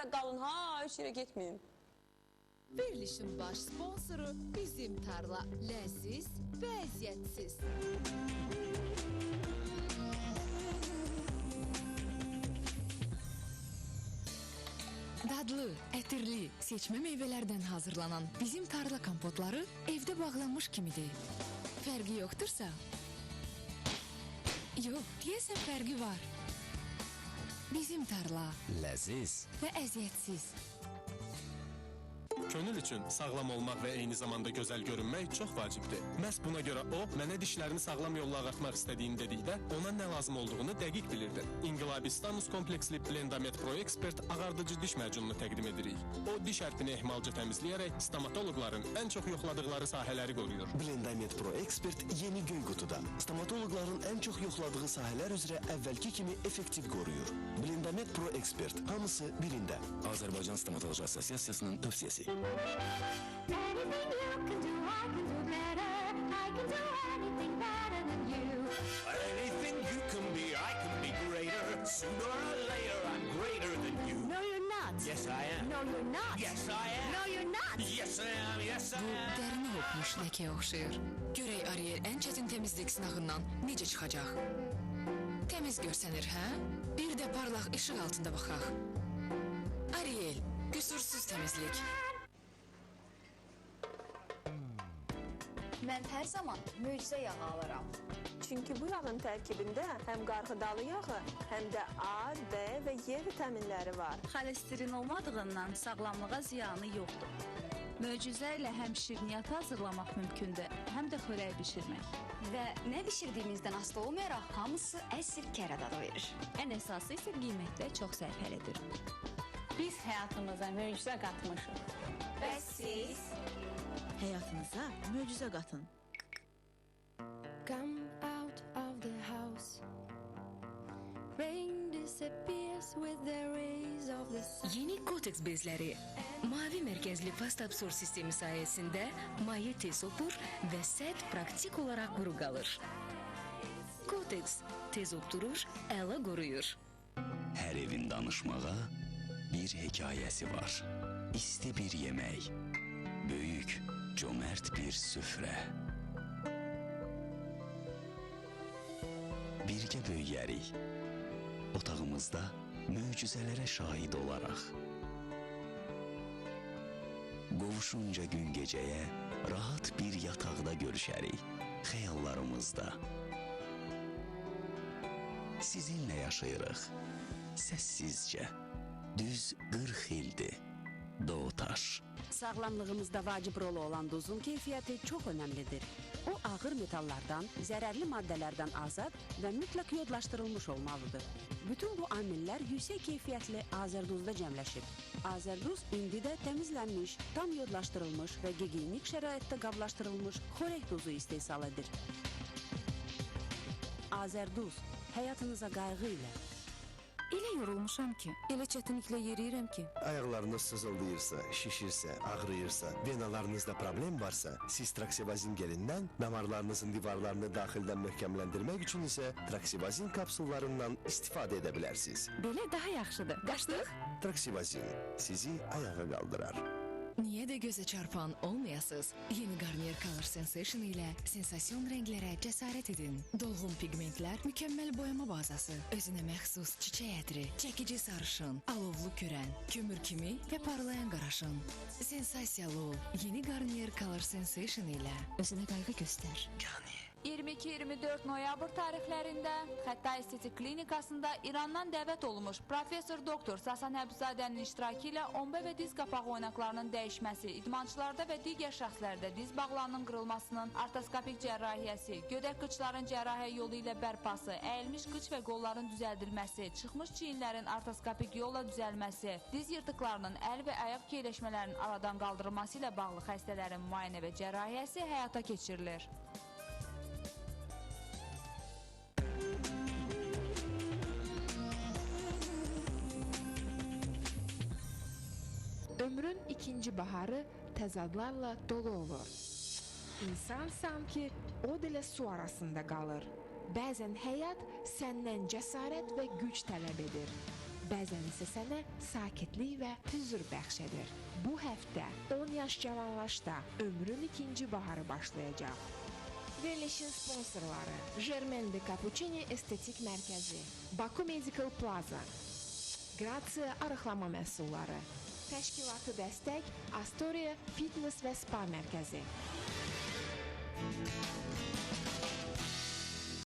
və qalın ha, heç yerə getməyin. Verilişin baş sponsoru Bizim Tarla. Ləziz və əziyyətsiz. Dadlı, ətirli, seçmə meyvələrdən hazırlanan bizim tarla kompotları evdə bağlanmış kimidir. Fərqi yoxdursa? Yox, deyəsən fərqi var. Bizim tarla Ləziz. və əziyyətsiz. Könül üçün sağlam olmaq və eyni zamanda gözəl görünmək çox vacibdir. Məhz buna görə o, mənə dişlərini sağlam yolla ağartmaq istədiyini dedikdə, ona nə lazım olduğunu dəqiq bilirdi. İnqilabi Stanus kompleksli Blendamet Pro Expert ağardıcı diş macununu təqdim edirik. O, diş ərkini ehmalca təmizləyərək stomatoloqların ən çox yoxladıqları sahələri qoruyur. Blendamet Pro Expert yeni göy qutuda. Stomatoloqların ən çox yoxladığı sahələr üzrə əvvəlki kimi effektiv qoruyur. Blendamet Pro Expert hamısı birində. Azərbaycan Stomatoloji Assosiasiyasının tövsiyəsi. Anything you can do, I can do better. I can do anything better than you. Anything you can be, I can be greater. Sooner or later, I'm greater than you. No, you're not. Yes, I am. No, you're not. Yes, I am. No, you're not. Yes, I am. Yes, I Bu am. dərinə hopmuş ləkəyə oxşayır. Görək Ariel ən çətin təmizlik sınağından necə çıxacaq? Təmiz görsənir, hə? Bir də parlaq işıq altında baxaq. Ariel, qüsursuz təmizlik. Mən hər zaman möcüzə yağı alıram. Çünki bu yağın tərkibində həm qarğıdalı yağı, həm də A, D və E vitaminləri var. Xolesterin olmadığından sağlamlığa ziyanı yoxdur. Möcüzə ilə həm şirniyyat hazırlamaq mümkündür, həm də xörək bişirmək. Və nə bişirdiyimizdən asılı olmayaraq hamısı əsl kərə dadı verir. Ən əsası isə qiymətdə çox sərfəlidir. Biz hayatımıza mucize katmışız. Ve siz? Hayatınıza mucize katın. Come out of the house. Rain disappears with the rays of the sun. Yeni koteks bezleri. Mavi merkezli fast absorb sistemi sayesinde maye tez opur ve set praktik olarak kuru kalır. Kotex tez opturur, ele koruyor. Her evin danışmağa bir hekayəsi var. İsti bir yemək, böyük, cömert bir süfrə. Birgə böyüyərik. Otağımızda möcüzələrə şahid olaraq. Qovuşunca gün gecəyə rahat bir yataqda görüşərik. Xəyallarımızda. Sizinlə yaşayırıq. Səssizcə. Düz 40 ildir. Doğutaş. Sağlamlığımızda vacib rolu olan duzun keyfiyyəti çox önəmlidir. O ağır metallardan, zərərli maddələrdən azad və mütləq yodlaşdırılmış olmalıdır. Bütün bu amillər yüksək keyfiyyətli Azərduzda cəmləşib. Azərduz indi də təmizlənmiş, tam yodlaşdırılmış və gigiyenik şəraitdə qablaşdırılmış xörək duzu istehsal edir. Azərduz, həyatınıza qayğı ilə. Elə yorulmuşam ki, elə çətinliklə yeriyirəm ki, Ayaqlarınız sızıldayırsa, şişirsə, ağrıyırsa, venalarınızda problem varsa, siz Traksibazin gelindən damarlarınızın divarlarını daxildən möhkəmləndirmək üçün isə Traksibazin kapsullarından istifadə edə bilərsiniz. belə daha yaxşıdır. Qaçdıq? Traksibazin sizi ayağa qaldırar. Niyə də gözə çarpan olmayasınız? Yeni Garnier Color Sensation ilə sensasyon rənglərə cəsarət edin. Dolğun pigmentlər, mükəmməl boyama bazası, özünə məxsus çiçək ətri, çəkici sarışın, alovlu kürən, kömür kimi və parlayan qaraşın. Sensasiyalı ol. Yeni Garnier Color Sensation ilə özünə qayğı göstər. 22-24 noyabr tarixlərində Xətta Estetik Klinikasında İrandan dəvət olunmuş professor doktor Sasan Həbzadənin iştirakı ilə ombe və diz qapağı oynaqlarının dəyişməsi, idmançılarda və digər şəxslərdə diz bağlarının qırılmasının artoskopik cərrahiyyəsi, gödək qıçların cərrahiyyə yolu ilə bərpası, əyilmiş qıç və qolların düzəldilməsi, çıxmış çiyinlərin artoskopik yolla düzəlməsi, diz yırtıqlarının əl və ayaq keyləşmələrinin aradan qaldırılması ilə bağlı xəstələrin müayinə və cərrahiyyəsi həyata keçirilir. İkinci baharı təzadlarla dolu olur. İnsan sanki od ilə su arasında qalır. Bəzən həyat səndən cəsarət və güc tələb edir. bəzən isə sənə sakitlik və hüzur bəxş edir. Bu həftə 10 yaş cavanlaşda ömrün ikinci baharı başlayacaq. Verilişin sponsorları Germain de Cappuccini Estetik Mərkəzi, Baku Medical Plaza, Grazie arıqlama məhsulları, təşkilatı dəstək Astoria Fitness və Spa Mərkəzi.